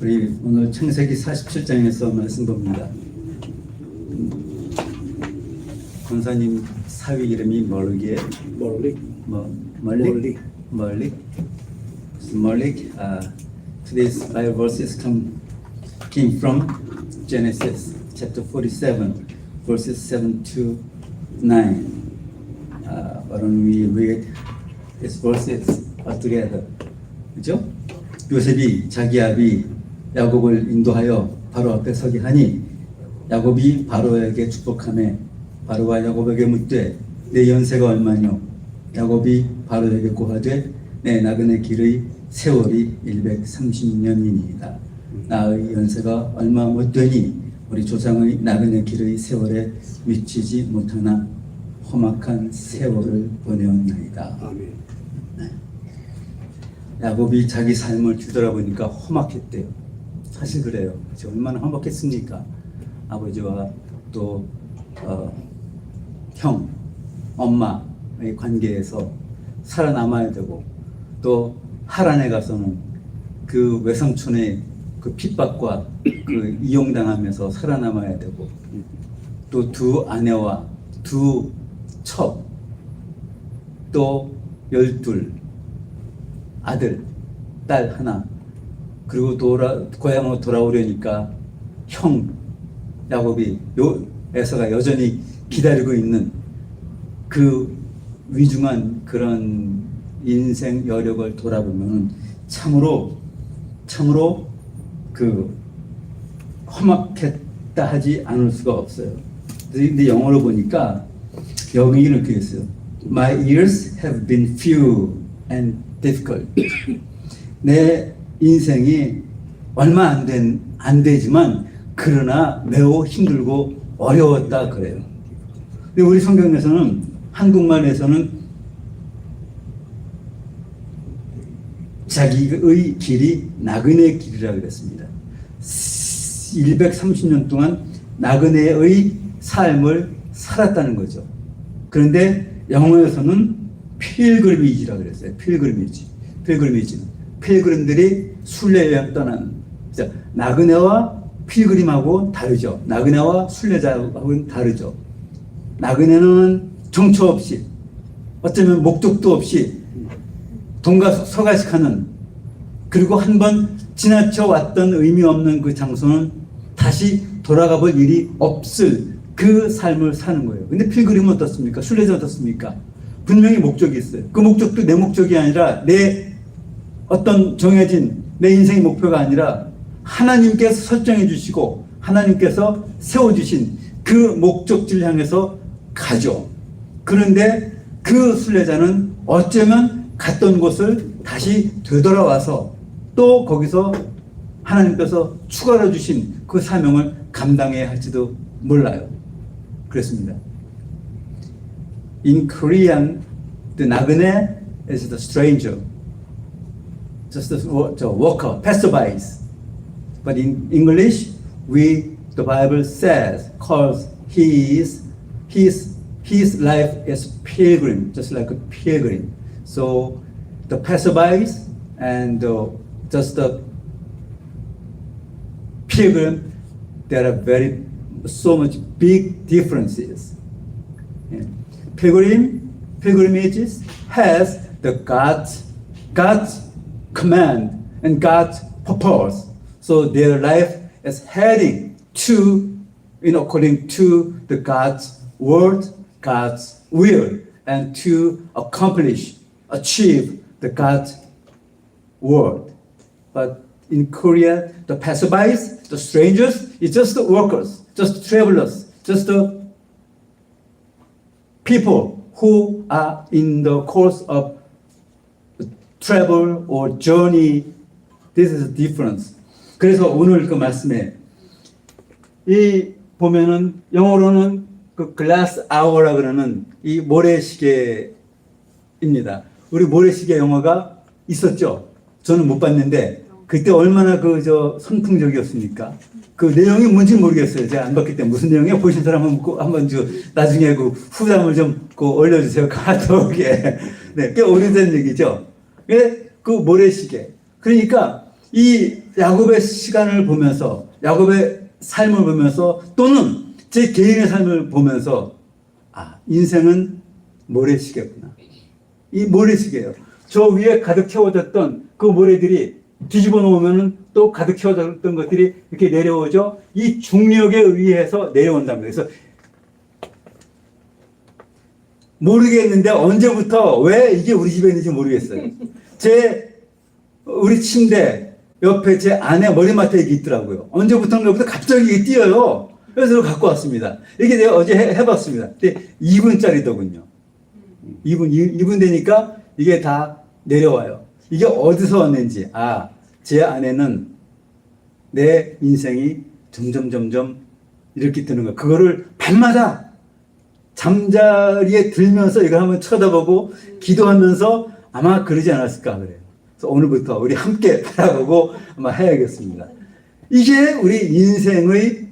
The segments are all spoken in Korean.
우리 오늘 창세기 47장에서 말씀 봅니다. 권사님 사위 이름이 멀리에 멀리 뭐 멀리 멀리. 멀리 멀리. Uh, today's Bible verses come came from Genesis chapter 47 verses 7 to 9. Uh, why don't we read these verses all together? 그죠? 요셉이 자기 아비 야곱을 인도하여 바로 앞에 서게 하니 야곱이 바로에게 축복하며 바로가 야곱에게 묻되 내 연세가 얼마뇨 야곱이 바로에게 고하되 내 나그네 길의 세월이 130년이니이다 나의 연세가 얼마 못 되니 우리 조상의 나그네 길의 세월에 미치지 못하나 험악한 세월을 보내었나이다 아멘. 야곱이 자기 삶을 뒤돌아보니까 험악했대요. 사실 그래요. 얼마나 험악했습니까? 아버지와 또 어, 형, 엄마의 관계에서 살아남아야 되고 또 하란에 가서는 그 외삼촌의 그 핍박과 그 이용당하면서 살아남아야 되고 또 두 아내와 두 첩, 또 열둘 아들, 딸 하나, 그리고 돌아 고향으로 돌아오려니까 형 야곱이 요 에서가 여전히 기다리고 있는 그 위중한 그런 인생 여력을 돌아보면 참으로 참으로 그 험악했다 하지 않을 수가 없어요. 근데 영어로 보니까 여기는 이렇게 했어요. My years have been few and difficult. 내 인생이 얼마 안 된, 안 되지만, 그러나 매우 힘들고 어려웠다 그래요. 근데 우리 성경에서는, 한국말에서는 자기의 길이 나그네 길이라 그랬습니다. 130년 동안 나그네의 삶을 살았다는 거죠. 그런데 영어에서는 필그리미지라 그랬어요. 필그리미지. 필그리미지는 필그림들이 순례여행 떠나는. 자, 나그네와 필그림하고 다르죠. 나그네와 순례자하고는 다르죠. 나그네는 정처 없이 어쩌면 목적도 없이 동가 서가식하는 그리고 한 번 지나쳐 왔던 의미 없는 그 장소는 다시 돌아가 볼 일이 없을 그 삶을 사는 거예요. 근데 필그림은 어떻습니까? 순례자 어떻습니까? 분명히 목적이 있어요. 그 목적도 내 목적이 아니라 내 어떤 정해진 내 인생의 목표가 아니라 하나님께서 설정해 주시고 하나님께서 세워 주신 그 목적지를 향해서 가죠. 그런데 그 순례자는 어쩌면 갔던 곳을 다시 되돌아와서 또 거기서 하나님께서 추가로 주신 그 사명을 감당해야 할지도 몰라요. 그렇습니다. In Korean, the nagune is the stranger, just the worker, passerby. But in English, we the Bible says calls his his his life is pilgrim, just like a pilgrim. So the passerbys and uh, just the pilgrim, there are very so much big differences. Yeah. Pilgrim, pilgrimages has the God God's command and God's purpose. So their life is heading to, you know, according to the God's word, God's will, and to accomplish, achieve the God's word. But in Korea, the passerbys, the strangers, it's just the workers, just travelers, just the people who are in the course of travel or journey. This is the difference. 그래서 오늘 그 말씀에 이 보면은 영어로는 그 glass hour라 그러는 이 모래시계입니다. 우리 모래시계 영화가 있었죠. 저는 못 봤는데 그때 얼마나 그 저 선풍적이었습니까? 그 내용이 뭔지 모르겠어요. 제가 안 봤기 때문에 무슨 내용이야 보신 사람 한번 꼭 한번 저 나중에 그 후담을 좀그 올려주세요 카톡에. 네, 꽤 오래된 얘기죠. 예, 그 모래시계. 그러니까 이 야곱의 시간을 보면서 야곱의 삶을 보면서 또는 제 개인의 삶을 보면서 아 인생은 모래시계구나. 이 모래시계예요. 저 위에 가득 채워졌던 그 모래들이 뒤집어 놓으면은 또 가득 채워졌던 것들이 이렇게 내려오죠. 이 중력에 의해서 내려온답니다. 그래서 모르겠는데 언제부터 왜 이게 우리 집에 있는지 모르겠어요. 제 우리 침대 옆에 제 아내 머리맡에 이게 있더라고요. 언제부턴가 여기서 갑자기 이게 뛰어요. 그래서 갖고 왔습니다. 이게 내가 어제 해, 해봤습니다. 근데 2분짜리더군요. 2분, 2분 되니까 이게 다 내려와요. 이게 어디서 왔는지. 아, 제 아내는 내 인생이 점점, 점점 이렇게 뜨는 거. 그거를 밤마다 잠자리에 들면서 이걸 한번 쳐다보고 기도하면서 아마 그러지 않았을까 그래요. 그래서 오늘부터 우리 함께 바라보고 아마 해야겠습니다. 이게 우리 인생의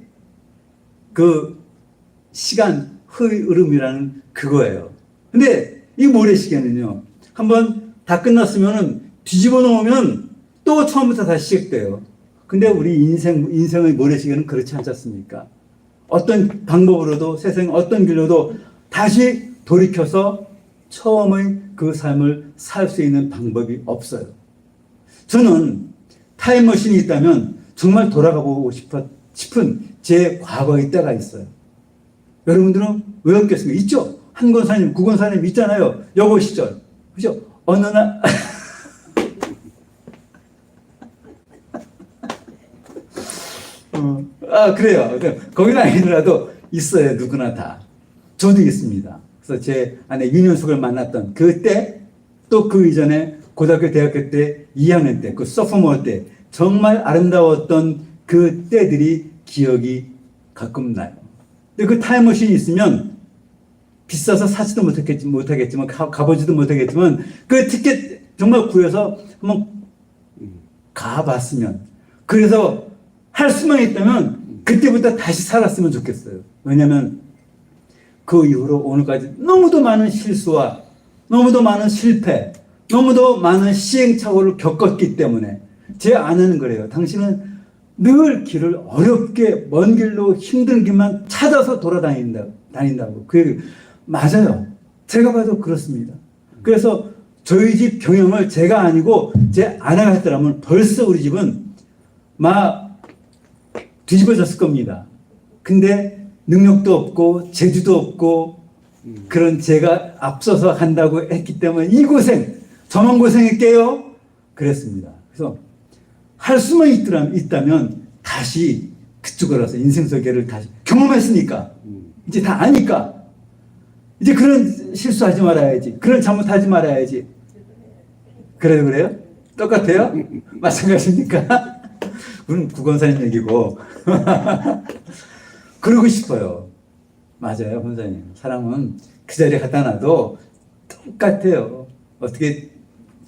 그 시간 흐름이라는 그거예요. 근데 이 모래시계는요. 한번 다 끝났으면은 뒤집어 놓으면 또 처음부터 다시 시작돼요. 근데 우리 인생 인생의 모래시계는 그렇지 않지 않습니까? 어떤 방법으로도 세상 어떤 길로도 다시 돌이켜서 처음의 그 삶을 살 수 있는 방법이 없어요. 저는 타임머신이 있다면 정말 돌아가보고 싶어, 싶은 제 과거의 때가 있어요. 여러분들은 왜 없겠습니까? 있죠? 한 권사님, 구 권사님 있잖아요. 여고 시절. 그죠? 어느 날, 어, 아, 그래요. 거기는 아니더라도 있어요. 누구나 다. 저도 있습니다. 그래서 제 아내 윤현숙을 만났던 그때 또 그 이전에 고등학교, 대학교 때 2학년 때, 그 소포머 때 정말 아름다웠던 그 때들이 기억이 가끔 나요. 근데 그 타임머신이 있으면 비싸서 사지도 못하겠지, 못하겠지만, 가, 가보지도 못하겠지만, 그 티켓 정말 구해서 한번 가봤으면, 그래서 할 수만 있다면, 그때부터 다시 살았으면 좋겠어요. 왜냐면, 그 이후로 오늘까지 너무도 많은 실수와 너무도 많은 실패, 너무도 많은 시행착오를 겪었기 때문에 제 아내는 그래요. 당신은 늘 길을 어렵게 먼 길로 힘든 길만 찾아서 돌아다닌다, 다닌다고. 그 얘기, 맞아요. 제가 봐도 그렇습니다. 그래서 저희 집 경영을 제가 아니고 제 아내가 했더라면 벌써 우리 집은 막 뒤집어졌을 겁니다. 근데 능력도 없고 재주도 없고 그런 제가 앞서서 한다고 했기 때문에 이 고생 저만 고생할게요. 그랬습니다. 그래서 할 수만 있더라, 있다면 다시 그쪽으로 와서 인생 설계를 다시 경험했으니까 이제 다 아니까 이제 그런 실수하지 말아야지. 그런 잘못하지 말아야지. 그래요, 그래요? 똑같아요? 마찬가지입니까? 그건 구건사님 얘기고. 그러고 싶어요. 맞아요, 본사님. 사람은 그 자리에 갖다 놔도 똑같아요. 어떻게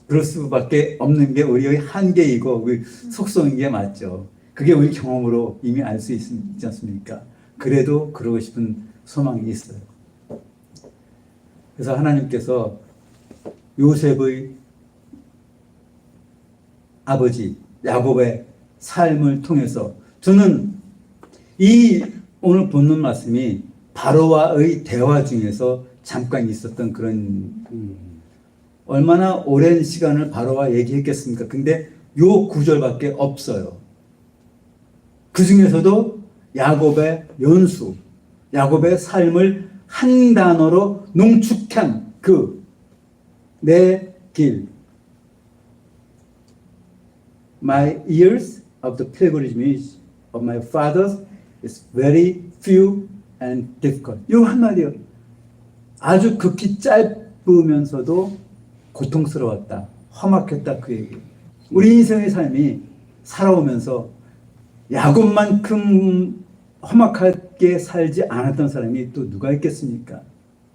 그럴 수밖에 없는 게 우리의 한계이고 우리 속성인 게 맞죠. 그게 우리 경험으로 이미 알 수 있지 않습니까? 그래도 그러고 싶은 소망이 있어요. 그래서 하나님께서 요셉의 아버지 야곱의 삶을 통해서 저는 이 오늘 본문 말씀이 바로와의 대화 중에서 잠깐 있었던 그런 얼마나 오랜 시간을 바로와 얘기했겠습니까? 근데 요 구절밖에 없어요. 그 중에서도 야곱의 연수, 야곱의 삶을 한 단어로 농축한 그 내 길. My years of the pilgrimage of my fathers is very few and difficult. 요 한마디요. 아주 극히 짧으면서도 고통스러웠다. 험악했다. 그 얘기. 우리 인생의 삶이 살아오면서 야곱만큼 험악하게 살지 않았던 사람이 또 누가 있겠습니까?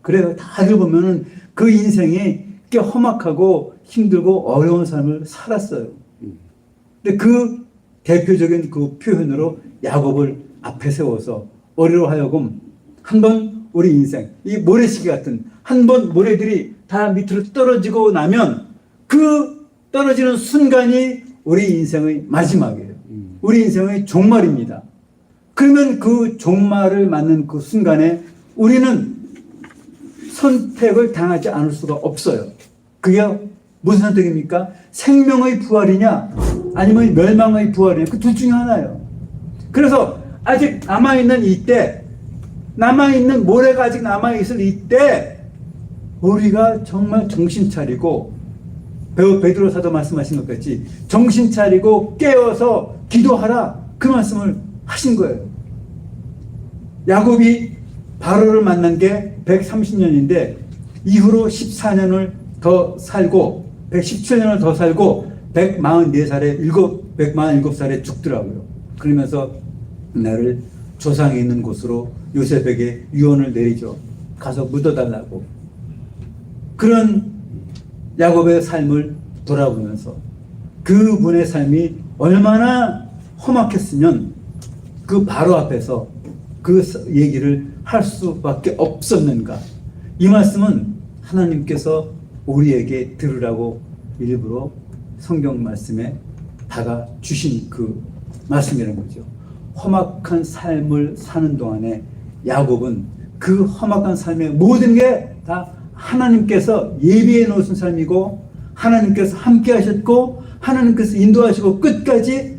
그래요. 다들 보면은 그 인생이 꽤 험악하고 힘들고 어려운 삶을 살았어요. 근데 그 대표적인 그 표현으로 야곱을 앞에 세워서 어리로 하여금 한번 우리 인생 이 모래시계 같은 한 번 모래들이 다 밑으로 떨어지고 나면 그 떨어지는 순간이 우리 인생의 마지막이에요. 우리 인생의 종말입니다. 그러면 그 종말을 맞는 그 순간에 우리는 선택을 당하지 않을 수가 없어요. 그게 무슨 선택입니까? 생명의 부활이냐, 아니면 멸망의 부활이냐, 그 둘 중에 하나예요. 그래서 아직 남아있는 이때, 남아있는 모래가 아직 남아있을 이때, 우리가 정말 정신 차리고, 배우 베드로 사도 말씀하신 것 같이 정신 차리고 깨어서 기도하라 그 말씀을 하신 거예요. 야곱이 바로를 만난 게 130년인데 이후로 14년을 더 살고 117년을 더 살고 144살에 7, 147살에 죽더라고요. 그러면서 나를 조상이 있는 곳으로 요셉에게 유언을 내리죠. 가서 묻어달라고. 그런 야곱의 삶을 돌아보면서 그분의 삶이 얼마나 험악했으면 그 바로 앞에서 그 얘기를 할 수밖에 없었는가. 이 말씀은 하나님께서 우리에게 들으라고 일부러 성경 말씀에 다가 주신 그 말씀이라는 거죠. 험악한 삶을 사는 동안에 야곱은 그 험악한 삶의 모든 게 다 하나님께서 예비해 놓으신 삶이고 하나님께서 함께 하셨고 하나님께서 인도하시고 끝까지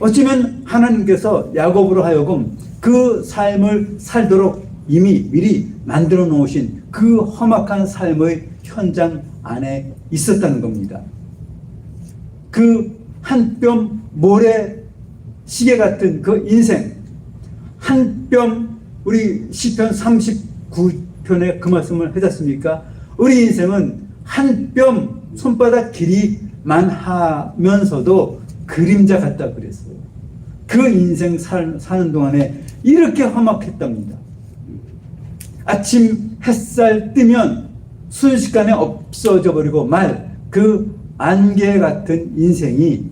어쩌면 하나님께서 야곱으로 하여금 그 삶을 살도록 이미 미리 만들어 놓으신 그 험악한 삶의 현장 안에 있었다는 겁니다. 그 한 뼘 모래 시계 같은 그 인생 한 뼘 우리 시편 39편에 그 말씀을 해줬습니까? 우리 인생은 한 뼘 손바닥 길이만 하면서도 그림자 같다 그랬어요. 그 인생 살, 사는 동안에 이렇게 험악했답니다. 아침 햇살 뜨면 순식간에 없어져 버리고 말 그 안개 같은 인생이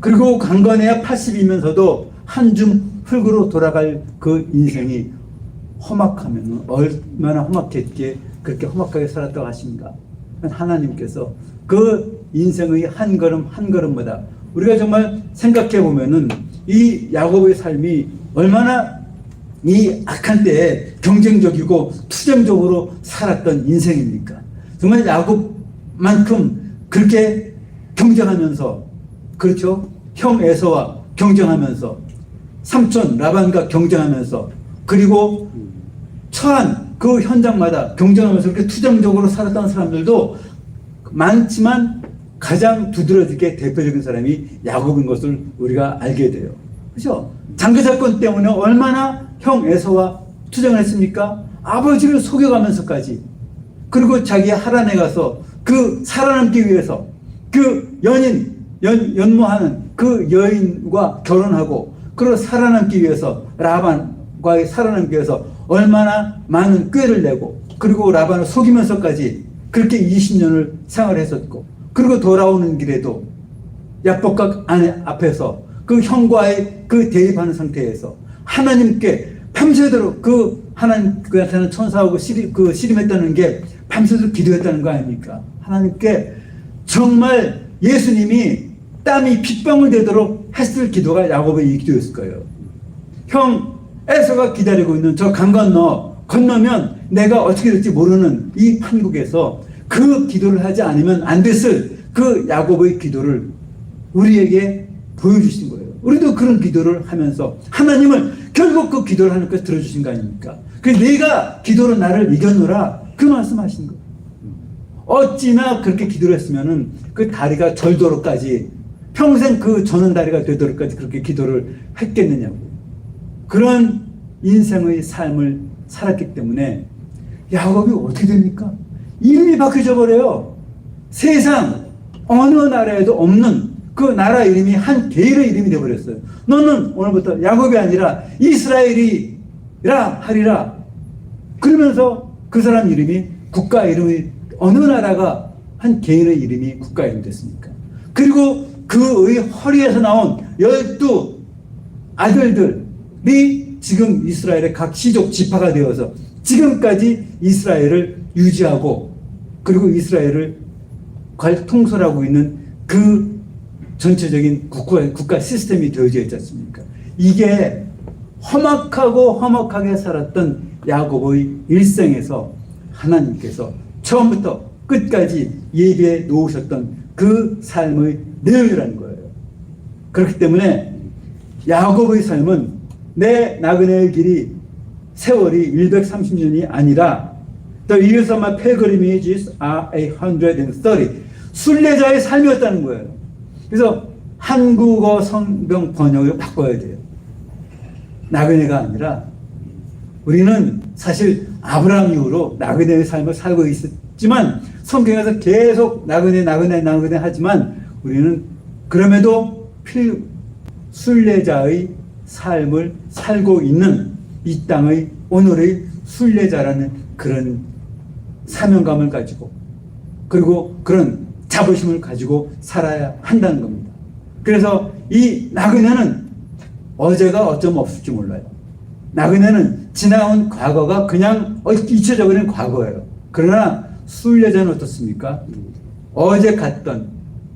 그리고 강건해야 80이면서도 한줌 흙으로 돌아갈 그 인생이 험악하면 얼마나 험악했기에 그렇게 험악하게 살았다고 하십니까? 하나님께서 그 인생의 한 걸음 한 걸음마다 우리가 정말 생각해 보면은 이 야곱의 삶이 얼마나 이 악한 때에 경쟁적이고 투쟁적으로 살았던 인생입니까? 정말 야곱만큼 그렇게 경쟁하면서 그렇죠? 형 에서와 경쟁하면서 삼촌 라반과 경쟁하면서 그리고 처한 그 현장마다 경쟁하면서 그렇게 투쟁적으로 살았던 사람들도 많지만 가장 두드러지게 대표적인 사람이 야곱인 것을 우리가 알게 돼요. 그렇죠? 장기 사건 때문에 얼마나 형 에서와 투쟁을 했습니까? 아버지를 속여가면서까지 그리고 자기 하란에 가서 그 살아남기 위해서 그 연인 연, 연모하는 그 여인과 결혼하고 그리고 살아남기 위해서 라반과의 살아남기 위해서 얼마나 많은 꾀를 내고 그리고 라반을 속이면서까지 그렇게 20년을 생활했었고 그리고 돌아오는 길에도 야복각 안에 앞에서 그 형과의 그 대립하는 상태에서 하나님께 밤새도록 그 하나님 그한테는 천사하고 씨름, 그 씨름했다는 게 밤새도록 기도했다는 거 아닙니까? 하나님께 정말 예수님이 땀이 핏방울 되도록 했을 기도가 야곱의 이 기도였을 거예요. 형 에서가 기다리고 있는 저 강 건너 건너면 내가 어떻게 될지 모르는 이 판국에서 그 기도를 하지 않으면 안 됐을 그 야곱의 기도를 우리에게 보여주신 거예요. 우리도 그런 기도를 하면서 하나님을 결국 그 기도를 하나님께서 들어주신 거 아닙니까? 그 내가 기도로 나를 이겨노라 그 말씀하신 거예요. 어찌나 그렇게 기도를 했으면은 그 다리가 절도록까지 평생 그 저는 다리가 되도록까지 그렇게 기도를 했겠느냐고. 그런 인생의 삶을 살았기 때문에 야곱이 어떻게 됩니까? 이름이 바뀌어져 버려요. 세상 어느 나라에도 없는 그 나라 이름이 한 개인의 이름이 되어버렸어요. 너는 오늘부터 야곱이 아니라 이스라엘이라 하리라. 그러면서 그 사람 이름이 국가 이름이 어느 나라가 한 개인의 이름이 국가 이름 됐습니까? 그리고 그의 허리에서 나온 열두 아들들이 지금 이스라엘의 각 시족 지파가 되어서 지금까지 이스라엘을 유지하고 그리고 이스라엘을 관 통솔하고 있는 그 전체적인 국가, 국가 시스템이 되어져 있지 않습니까? 이게 험악하고 험악하게 살았던 야곱의 일생에서 하나님께서 처음부터 끝까지 예비해 놓으셨던 그 삶의 내용이라는 거예요. 그렇기 때문에 야곱의 삶은 내 나그네의 길이 세월이 130년이 아니라 The years of my pilgrimages are 130 순례자의 삶이었다는 거예요. 그래서 한국어 성경 번역을 바꿔야 돼요. 나그네가 아니라 우리는 사실 아브라함 이후로 나그네의 삶을 살고 있었지만 성경에서 계속 나그네 나그네 나그네 하지만 우리는 그럼에도 필 순례자의 삶을 살고 있는 이 땅의 오늘의 순례자라는 그런 사명감을 가지고 그리고 그런 자부심을 가지고 살아야 한다는 겁니다. 그래서 이 나그네는 어제가 어쩜 없을지 몰라요. 나그네는 지나온 과거가 그냥 어, 잊혀져버린 과거예요. 그러나 순례자는 어떻습니까? 어제 갔던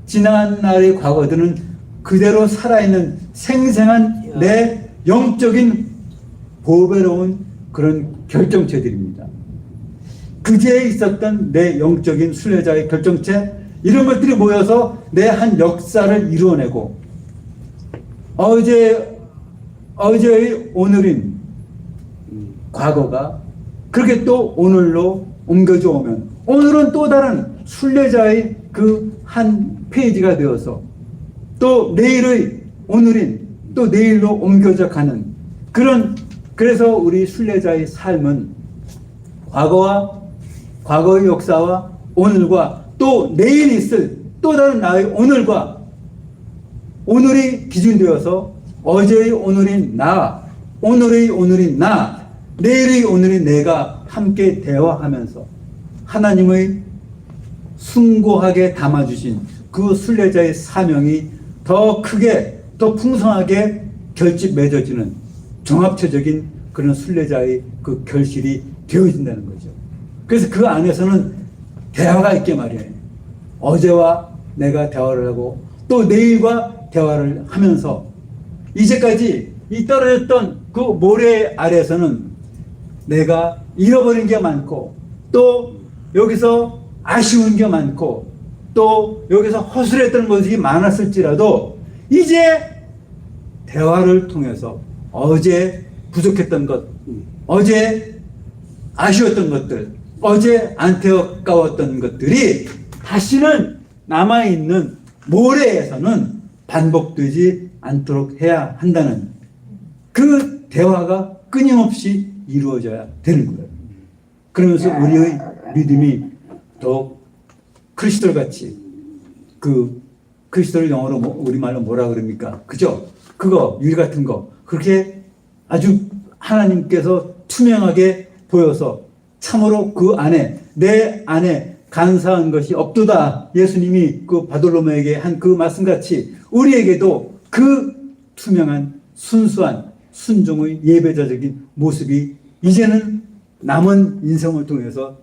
지난 날의 과거들은 그대로 살아있는 생생한 내 영적인 보배로운 그런 결정체들입니다. 그제에 있었던 내 영적인 순례자의 결정체 이런 것들이 모여서 내 한 역사를 이루어내고 어제 어제의 오늘인 과거가 그렇게 또 오늘로 옮겨져 오면 오늘은 또 다른 순례자의 그 한 페이지가 되어서 또 내일의 오늘인 또 내일로 옮겨져 가는 그런 그래서 우리 순례자의 삶은 과거와 과거의 역사와 오늘과 또 내일 있을 또 다른 나의 오늘과 오늘이 기준되어서 어제의 오늘인 나, 오늘의 오늘인 나, 내일의 오늘인 내가 함께 대화하면서 하나님의 숭고하게 담아주신 그 순례자의 사명이 더 크게, 더 풍성하게 결집 맺어지는 종합체적인 그런 순례자의 그 결실이 되어진다는 거죠. 그래서 그 안에서는 대화가 있게 말이에요. 어제와 내가 대화를 하고 또 내일과 대화를 하면서 이제까지 이 떨어졌던 그 모래 아래에서는 내가 잃어버린 게 많고 또 여기서 아쉬운 게 많고 또 여기서 허술했던 것이 많았을지라도 이제 대화를 통해서 어제 부족했던 것, 어제 아쉬웠던 것들, 어제 안타까웠던 것들이 다시는 남아있는 모래에서는 반복되지 않도록 해야 한다는 그 대화가 끊임없이 이루어져야 되는 거예요. 그러면서 우리의 믿음이 더욱 크리스톨 같이 그 크리스톨 영어로 뭐, 우리말로 뭐라 그럽니까? 그죠? 그거 유리 같은 거 그렇게 아주 하나님께서 투명하게 보여서 참으로 그 안에 내 안에 간사한 것이 없도다. 예수님이 그 바돌로메에게 한 그 말씀같이 우리에게도 그 투명한 순수한 순종의 예배자적인 모습이 이제는 남은 인생을 통해서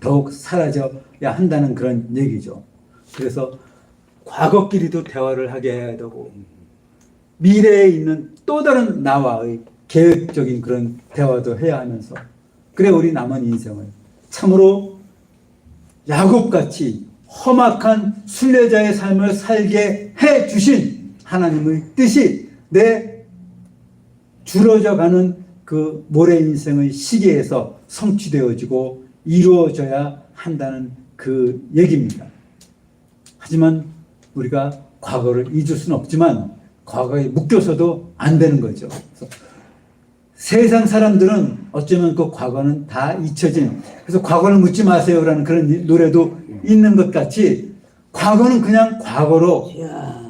더욱 사라져야 한다는 그런 얘기죠. 그래서 과거끼리도 대화를 하게 해야 되고 미래에 있는 또 다른 나와의 계획적인 그런 대화도 해야 하면서 그래 우리 남은 인생을 참으로 야곱같이 험악한 순례자의 삶을 살게 해 주신 하나님의 뜻이 내 줄어져 가는 그 모래 인생의 시계에서 성취되어지고 이루어져야 한다는 그 얘기입니다. 하지만 우리가 과거를 잊을 수는 없지만 과거에 묶여서도 안 되는 거죠. 세상 사람들은 어쩌면 그 과거는 다 잊혀진 그래서 과거를 묻지 마세요라는 그런 노래도 있는 것 같이 과거는 그냥 과거로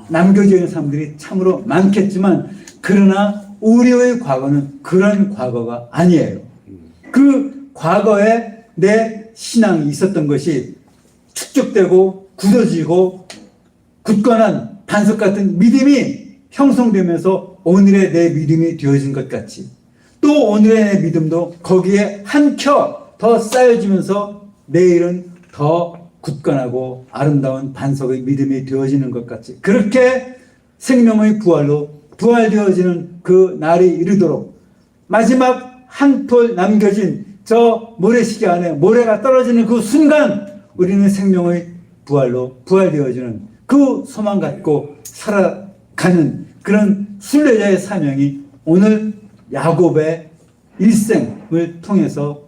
남겨져 있는 사람들이 참으로 많겠지만 그러나 우리의 과거는 그런 과거가 아니에요. 그 과거에 내 신앙이 있었던 것이 축적되고 굳어지고 굳건한 반석 같은 믿음이 형성되면서 오늘의 내 믿음이 되어진 것 같이 또 오늘의 내 믿음도 거기에 한 켜 더 쌓여지면서 내일은 더 굳건하고 아름다운 반석의 믿음이 되어지는 것 같이 그렇게 생명의 부활로 부활되어지는 그 날이 이르도록 마지막 한 톨 남겨진 저 모래시계 안에 모래가 떨어지는 그 순간 우리는 생명의 부활로 부활되어지는 그 소망 갖고 살아가는 그런 순례자의 사명이 오늘 야곱의 일생을 통해서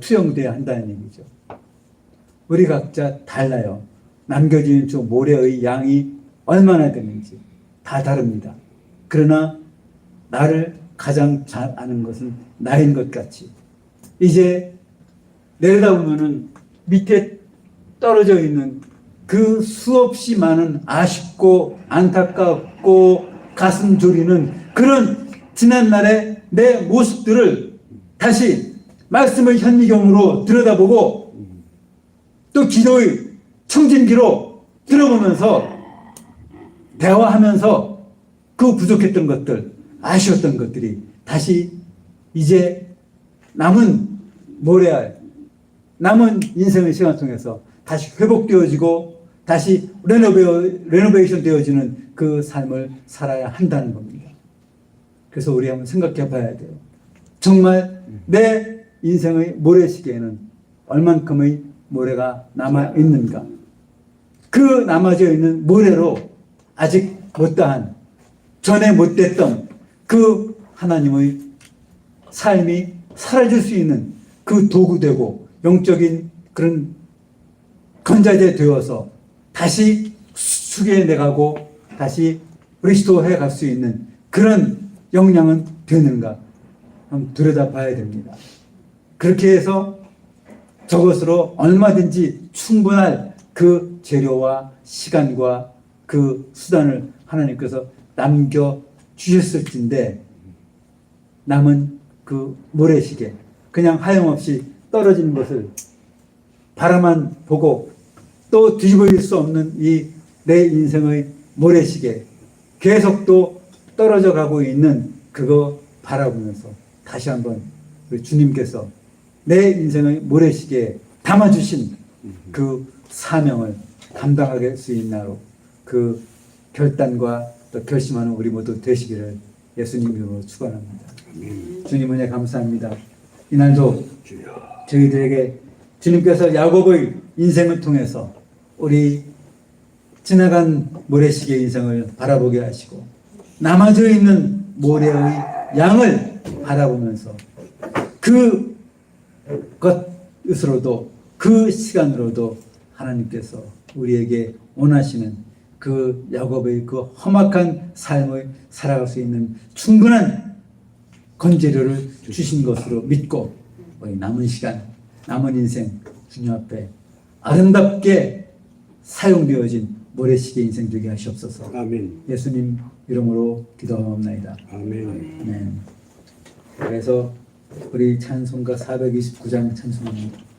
투영돼야 한다는 얘기죠. 우리 각자 달라요. 남겨진 저 모래의 양이 얼마나 되는지 다 다릅니다. 그러나 나를 가장 잘 아는 것은 나인 것 같이 이제 내려다보면은 밑에 떨어져 있는 그 수없이 많은 아쉽고 안타깝고 가슴 졸이는 그런 지난날의 내 모습들을 다시 말씀의 현미경으로 들여다보고 또 기도의 청진기로 들어보면서 대화하면서 그 부족했던 것들, 아쉬웠던 것들이 다시 이제 남은 모래알, 남은 인생의 시간 통해서 다시 회복되어지고 다시 레노베, 레노베이션 되어지는 그 삶을 살아야 한다는 겁니다. 그래서 우리 한번 생각해 봐야 돼요. 정말 내 인생의 모래시계에는 얼만큼의 모래가 남아 있는가? 그 남아져 있는 모래로 아직 못다한 전에 못됐던 그 하나님의 삶이 사라질 수 있는 그 도구되고 영적인 그런 건자재 되어서 다시 수계해 내가고 다시 리스토해 갈 수 있는 그런 역량은 되는가 한번 들여다 봐야 됩니다. 그렇게 해서 저것으로 얼마든지 충분할 그 재료와 시간과 그 수단을 하나님께서 남겨 주셨을진데 남은 그 모래시계 그냥 하염없이 떨어지는 것을 바라만 보고 또 뒤집어질 수 없는 이 내 인생의 모래시계 계속 또 떨어져 가고 있는 그거 바라보면서 다시 한번 우리 주님께서 내 인생의 모래시계에 담아주신 그 사명을 감당하게 할수 있나로 그 결단과 또 결심하는 우리 모두 되시기를 예수님 이름으로 축원합니다. 주님 은혜 감사합니다. 이날도 저희들에게 주님께서 야곱의 인생을 통해서 우리 지나간 모래시계 인생을 바라보게 하시고 남아져 있는 모래의 양을 바라보면서 그 것으로도 그 시간으로도 하나님께서 우리에게 원하시는 그 야곱의 그 험악한 삶을 살아갈 수 있는 충분한 건재료를 주신 것으로 믿고 우리 남은 시간, 남은 인생 주님 앞에 아름답게 사용되어진 모래시계 인생 되게 하시옵소서. 아멘. 예수님 이름으로 기도하옵나이다. 아멘. 아멘. 그래서 우리 찬송가 429장 찬송합니다.